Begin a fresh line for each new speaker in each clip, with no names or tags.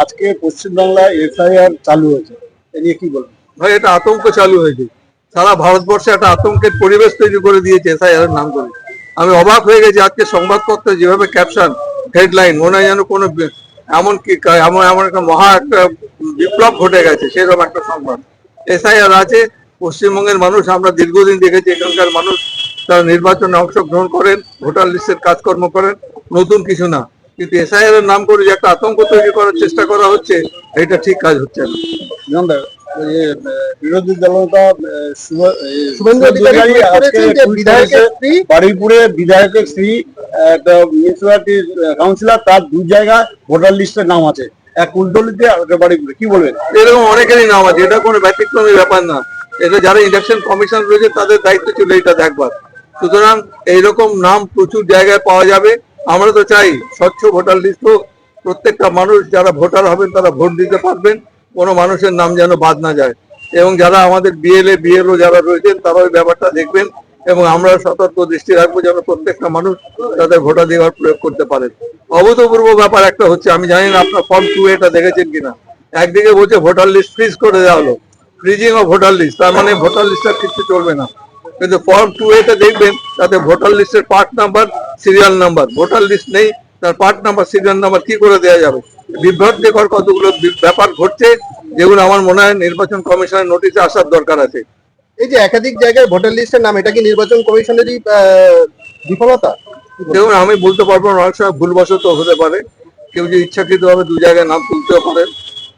আজকে পশ্চিমবাংলায় এফআইআর চালু হয়েছে। এ নিয়ে কি বলবেন?
ভাই, এটা আতঙ্ক চালু হয়েছে। সারা ভারতবর্ষে একটা আতঙ্কের পরিবেশ তৈরি করে দিয়েছে এসআইআর এর নাম করে। আমি অবাক হয়ে গেছি, আজকে সংবাদপত্রে যেভাবে ক্যাপশন হেডলাইন মনে হয় যেন কোনো এমন কি এমন এমন একটা মহা একটা বিপ্লব ঘটে গেছে, সেরকম একটা সংবাদ। এসআইআর আছে, পশ্চিমবঙ্গের মানুষ, আমরা দীর্ঘদিন দেখেছি এখানকার মানুষ, তারা নির্বাচনে অংশগ্রহণ করেন, ভোটার লিস্টের কাজকর্ম করেন, নতুন কিছু না। কিন্তু এসআইআর এর নাম করে যে একটা আতঙ্ক তৈরি করার চেষ্টা করা হচ্ছে এটা ঠিক কাজ হচ্ছে না।
বিরোধী দলনেতা
শুভেন্দু অধিকারী বিধায়কের স্ত্রী
বারুইপুরে বিধায়কের স্ত্রী মিউনিসিপালিটি কাউন্সিলর তার দু জায়গায় ভোটার লিস্টের নাম আছে। এক একটা বারুইপুরে। কি বলবেন?
এরকম অনেকেরই নাম আছে এটা কোনো ব্যতিক্রমী ব্যাপার না। এটা যারা ইলেকশন কমিশন রয়েছে তাদের দায়িত্ব ছিল এটা দেখবার। সুতরাং এইরকম নাম প্রচুর জায়গায় পাওয়া যাবে। আমরা তো চাই স্বচ্ছ ভোটার লিস্ট হোক। প্রত্যেকটা মানুষ, যারা ভোটার হবেন, তারা ভোট দিতে পারবেন। কোনো মানুষের নাম যেন বাদ না যায়। এবং যারা আমাদের বিএলএ বিএলও যারা রয়েছেন তারা ওই ব্যাপারটা দেখবেন এবং আমরা সতর্ক দৃষ্টি রাখব যেন প্রত্যেকটা মানুষ তাদের ভোটাধিকার প্রয়োগ করতে পারেন অভূতপূর্ব ব্যাপার একটা হচ্ছে, আমি জানি না আপনার ফর্ম টু এটা দেখেছেন কিনা। একদিকে বলছে ভোটার লিস্ট ফ্রিজ করে দেওয়া হলো। ফ্রিজিং অফ ভোটার লিস্ট, তার মানে ভোটার লিস্টটা কিছু চলবে না। কিন্তু ফর্ম টু এতে দেখবেন, তাতে ভোটার লিস্টের part number serial number voter list নেই তার পার্ট নাম্বার সিরিয়াল নাম্বার কি করে দেওয়া যাবে? বিভ্রান্তিকর কতগুলো ব্যাপার ঘটছে যেগুলো আমার মনে হয় নির্বাচন কমিশনের নোটিশে আসার দরকার আছে।
এই যে একাধিক জায়গায় ভোটার লিস্টের নাম এটা কি নির্বাচন কমিশনেরই বিফলতা?
দেখুন আমি বলতে পারব না অনেক সময় ভুলবশত হতে পারে। কেউ যে ইচ্ছাকৃত ভাবে দু জায়গায় নাম তুলতেও পারে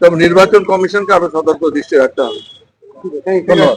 তবে নির্বাচন কমিশনকে আরও সতর্ক দৃষ্টি রাখতে হবে।
ধন্যবাদ।